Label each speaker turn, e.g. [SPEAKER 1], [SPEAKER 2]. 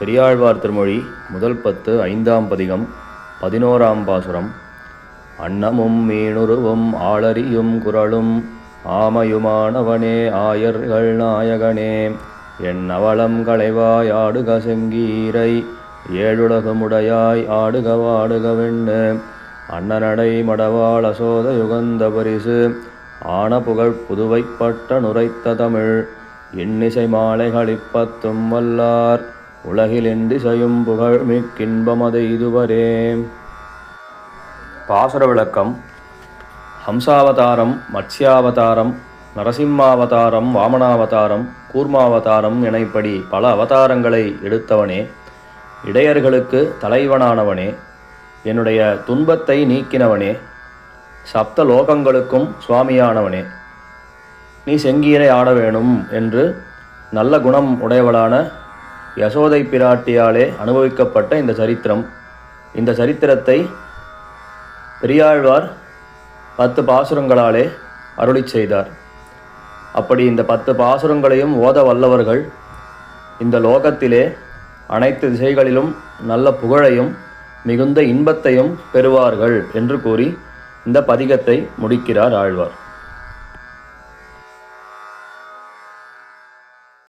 [SPEAKER 1] பெரியாழ்வார் திருமொழி முதல் பத்து ஐந்தாம் பதிகம் பதினோராம் பாசுரம். அன்னமும் மீனுருவும் ஆளறியும் குரலும் ஆமையுமானவனே ஆயர்கள் நாயகனே. என் அவலம் களைவாய் ஆடுக செங்கீரை ஏழுலகமுடையாய் ஆடுக வாடுக வெண்ணு. அன்னநடை மடவாள் அசோத யுகந்த பரிசு ஆன புகழ் புதுவைப்பட்ட நுரைத்த தமிழ். இன்னிசை மாலைகளிப்பத்தும் வல்லார். உலகில் செய்யும் புகழ் மிக்கின்பமது இதுவரே. பாசுர விளக்கம் ஹம்சாவதாரம் மத்ஸ்யாவதாரம் நரசிம்மாவதாரம் வாமனாவதாரம் கூர்மாவதாரம் இணைப்படி பல அவதாரங்களை எடுத்தவனே. இடையர்களுக்கு தலைவனானவனே. என்னுடைய துன்பத்தை நீக்கினவனே. சப்த லோகங்களுக்கும் சுவாமியானவனே. நீ செங்கீரை ஆட வேணும் என்று நல்ல குணம் உடையவளான யசோதை பிராட்டியாலே அனுபவிக்கப்பட்ட இந்த சரித்திரம். இந்த சரித்திரத்தை பெரியாழ்வார் பத்து பாசுரங்களாலே அருளிச் செய்தார். அப்படி இந்த பத்து பாசுரங்களையும் ஓத வல்லவர்கள் இந்த லோகத்திலே அனைத்து திசைகளிலும் நல்ல புகழையும் மிகுந்த இன்பத்தையும் பெறுவார்கள் என்று கூறி இந்த பதிகத்தை முடிக்கிறார் ஆழ்வார்.